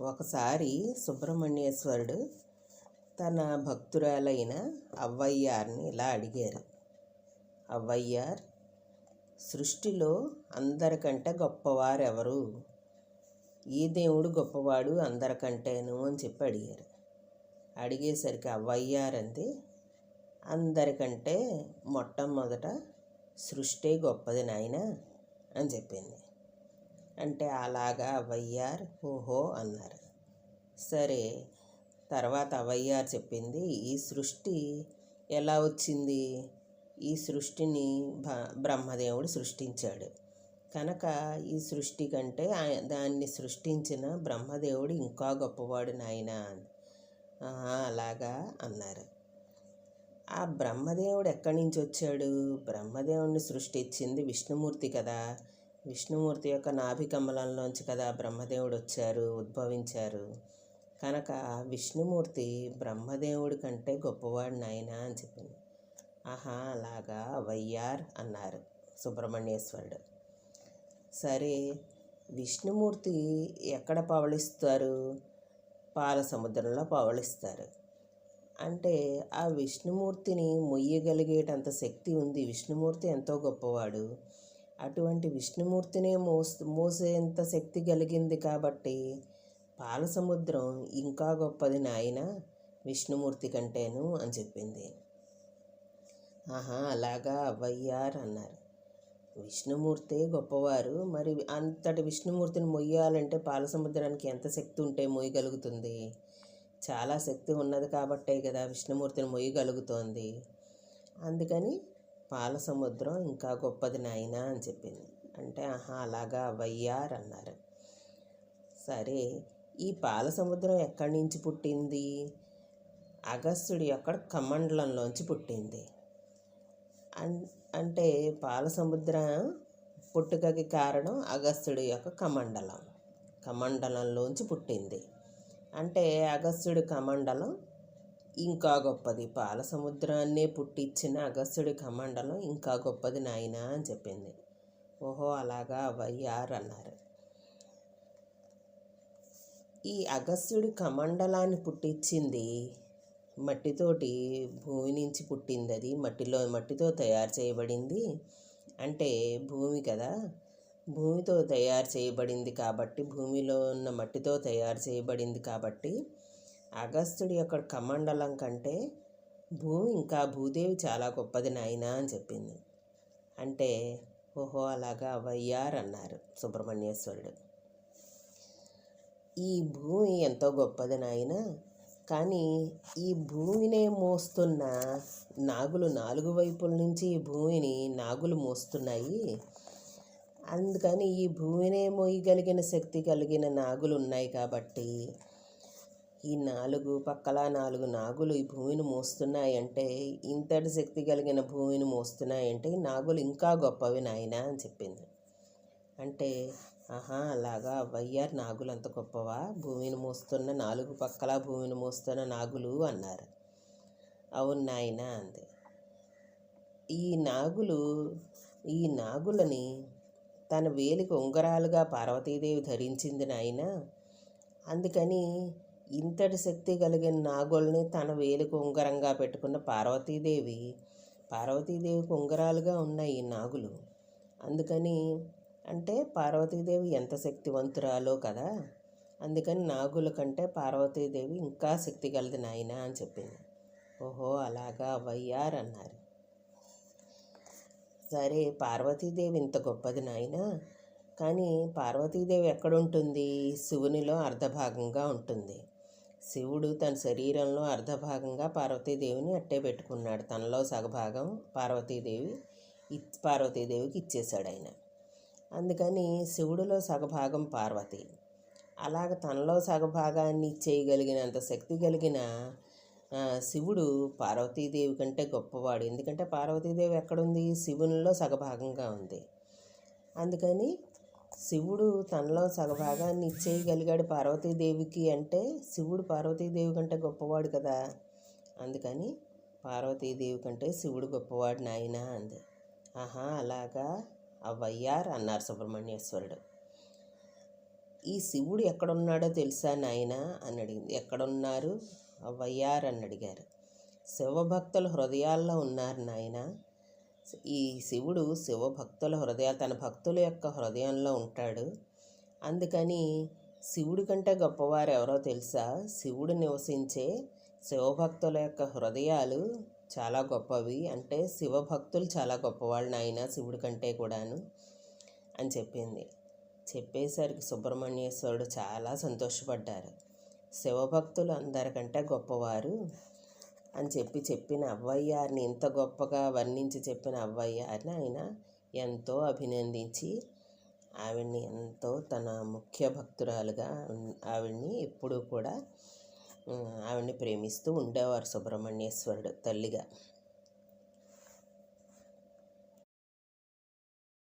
ఒకసారి సుబ్రహ్మణ్యేశ్వరుడు తన భక్తురాలైన అవ్వయ్యార్ని ఇలా అడిగారు. అవ్వయ్యార్ సృష్టిలో అందరికంటే గొప్పవారు ఎవరు ఈ దేవుడు గొప్పవాడు అందరికంటేను అని చెప్పి అడిగారు. అడిగేసరికి అవ్వయ్యారంది అందరికంటే మొట్టమొదట సృష్టి గొప్పది నాయన అని చెప్పింది. అంటే అలాగా అవ్వయ్యార్ ఓహో అన్నారు. సరే. తర్వాత అవయ్యార్ చెప్పింది ఈ సృష్టి ఎలా వచ్చింది? ఈ సృష్టిని బ బ్రహ్మదేవుడు సృష్టించాడు. కనుక ఈ సృష్టి కంటే దాన్ని సృష్టించిన బ్రహ్మదేవుడు ఇంకా గొప్పవాడు నాయన అలాగా అన్నారు. ఆ బ్రహ్మదేవుడు ఎక్కడి నుంచి వచ్చాడు? బ్రహ్మదేవుడిని సృష్టించింది విష్ణుమూర్తి కదా. విష్ణుమూర్తి యొక్క నాభికమలంలోంచి కదా బ్రహ్మదేవుడు వచ్చారు ఉద్భవించారు. కనుక విష్ణుమూర్తి బ్రహ్మదేవుడి కంటే గొప్పవాడు నాయన అని చెప్పింది. ఆహా అలాగా వయ్యార్ అన్నారు సుబ్రహ్మణ్యేశ్వరుడు. సరే విష్ణుమూర్తి ఎక్కడ పవళిస్తారు? పాల సముద్రంలో పవళిస్తారు. అంటే ఆ విష్ణుమూర్తిని మొయ్యగలిగేటంత శక్తి ఉంది. విష్ణుమూర్తి ఎంతో గొప్పవాడు. అటువంటి విష్ణుమూర్తినే మోస్ మోసేంత శక్తి కలిగింది కాబట్టి పాలసముద్రం ఇంకా గొప్పది నాయన విష్ణుమూర్తి కంటేను అని చెప్పింది. ఆహా అలాగా అవ్వయ్యార్ అన్నారు. విష్ణుమూర్తే గొప్పవారు మరి అంతటి విష్ణుమూర్తిని మొయ్యాలంటే పాలసముద్రానికి ఎంత శక్తి ఉంటే మొయ్యగలుగుతుంది? చాలా శక్తి ఉన్నది కాబట్టే కదా విష్ణుమూర్తిని మొయ్యగలుగుతోంది. అందుకని పాలసముద్రం ఇంకా గొప్పది నాయన అని చెప్పింది. అంటే ఆహా అలాగా అవ్వయ్యార్ అన్నారు. సరే ఈ పాల సముద్రం ఎక్కడి నుంచి పుట్టింది? అగస్త్యుడి యొక్క కమండలంలోంచి పుట్టింది? అన్- అంటే పాల సముద్రం పుట్టుకకి కారణం అగస్త్యుడి యొక్క కమండలం కమండలంలోంచి పుట్టింది. అంటే అగస్త్యుడి కమండలం ఇంకా గొప్పది. పాల సముద్రాన్నే పుట్టించిన అగస్త్యుడి కమండలం ఇంకా గొప్పది నాయన అని చెప్పింది. ఓహో అలాగా వయ్యార్ అన్నారు ఈ అగస్త్యుడి కమండలాన్ని పుట్టించింది. మట్టితోటి భూమి నుంచి పుట్టింది అది మట్టిలో మట్టితో తయారు చేయబడింది అంటే భూమి కదా. భూమితో తయారు చేయబడింది కాబట్టి భూమిలో ఉన్న మట్టితో తయారు చేయబడింది కాబట్టి అగస్త్యుడి యొక్క కమండలం కంటే భూమి ఇంకా భూదేవి చాలా గొప్పది నాయన అని చెప్పింది. అంటే ఓహో అలాగా వయ్యార్ అన్నారు సుబ్రహ్మణ్యేశ్వరుడు. ఈ భూమి ఎంతో గొప్పది నాయన. కానీ ఈ భూమినే మోస్తున్న నాగులు నాలుగు వైపుల నుంచి ఈ భూమిని నాగులు మోస్తున్నాయి. అందుకని ఈ భూమినే మోయగలిగిన శక్తి కలిగిన నాగులు ఉన్నాయి కాబట్టి ఈ నాలుగు పక్కల నాలుగు నాగులు ఈ భూమిని మోస్తున్నాయంటే ఇంతటి శక్తి కలిగిన భూమిని మోస్తున్నాయంటే ఈ నాగులు ఇంకా గొప్పవి నాయన అని చెప్పింది. అంటే ఆహా అలాగా. వయ్యార్ నాగులు అంత గొప్పవా? భూమిని మోస్తున్న నాలుగు పక్కల భూమిని మోస్తున్న నాగులు అన్నారు. అవును నాయన అంది. ఈ నాగులు ఈ నాగులని తన వేలికి ఉంగరాలుగా పార్వతీదేవి ధరించింది నాయన. అందుకని ఇంతటి శక్తి కలిగిన నాగుల్ని తన వేలికి ఉంగరంగా పెట్టుకున్న పార్వతీదేవి పార్వతీదేవికి ఉంగరాలుగా ఉన్నాయి ఈ నాగులు. అందుకని అంటే పార్వతీదేవి ఎంత శక్తివంతురాలో కదా. అందుకని నాగుల కంటే పార్వతీదేవి ఇంకా శక్తి గలది నాయన అని చెప్పింది. ఓహో అలాగా వయ్యార్ అన్నారు. సరే పార్వతీదేవి ఇంత గొప్పది నాయన. కానీ పార్వతీదేవి ఎక్కడుంటుంది? శివునిలో అర్ధభాగంగా ఉంటుంది. శివుడు తన శరీరంలో అర్ధభాగంగా పార్వతీదేవిని అట్టే పెట్టుకున్నాడు. తనలో సగభాగం పార్వతీదేవి ఇచ్ పార్వతీదేవికి ఇచ్చేశాడు ఆయన. అందుకని శివుడిలో సగభాగం పార్వతి. అలాగ తనలో సగభాగాన్ని ఇచ్చేయగలిగినంత శక్తి కలిగిన శివుడు పార్వతీదేవి కంటే గొప్పవాడు. ఎందుకంటే పార్వతీదేవి ఎక్కడుంది? శివునిలో సగభాగంగా ఉంది. అందుకని శివుడు తనలో సగభాగాన్ని ఇచ్చేయగలిగాడు పార్వతీదేవికి అంటే శివుడు పార్వతీదేవి కంటే గొప్పవాడు కదా. అందుకని పార్వతీదేవి కంటే శివుడు గొప్పవాడు నాయన అంది. ఆహా అలాగా? అవయ్యార్ అన్నారు సుబ్రహ్మణ్యేశ్వరుడు. ఈ శివుడు ఎక్కడున్నాడో తెలుసా నాయన? అని అడిగింది. ఎక్కడున్నారు? అవయ్యార్ అని అడిగారు. శివభక్తుల హృదయాల్లో ఉన్నారు నాయన. ఈ శివుడు శివభక్తుల హృదయాలు తన భక్తుల యొక్క హృదయంలో ఉంటాడు. అందుకని శివుడి కంటే గొప్పవారు ఎవరో తెలుసా? శివుడు నివసించే శివభక్తుల యొక్క హృదయాలు చాలా గొప్పవి. అంటే శివభక్తులు చాలా గొప్పవాళ్ళు నాయన శివుడి కంటే కూడాను అని చెప్పింది. చెప్పేసరికి సుబ్రహ్మణ్యేశ్వరుడు చాలా సంతోషపడ్డారు. శివభక్తులు అందరికంటే గొప్పవారు అని చెప్పి చెప్పిన అవ్వయ్యారిని ఇంత గొప్పగా వర్ణించి చెప్పిన అవ్వయ్యారిని ఆయన ఎంతో అభినందించి ఆవిడ్ని ఎంతో తన ముఖ్య భక్తురాలుగా ఆవిడ్ని ఎప్పుడూ కూడా ఆవిడని ప్రేమిస్తూ ఉండేవారు సుబ్రహ్మణ్యేశ్వరుడు తల్లిగా.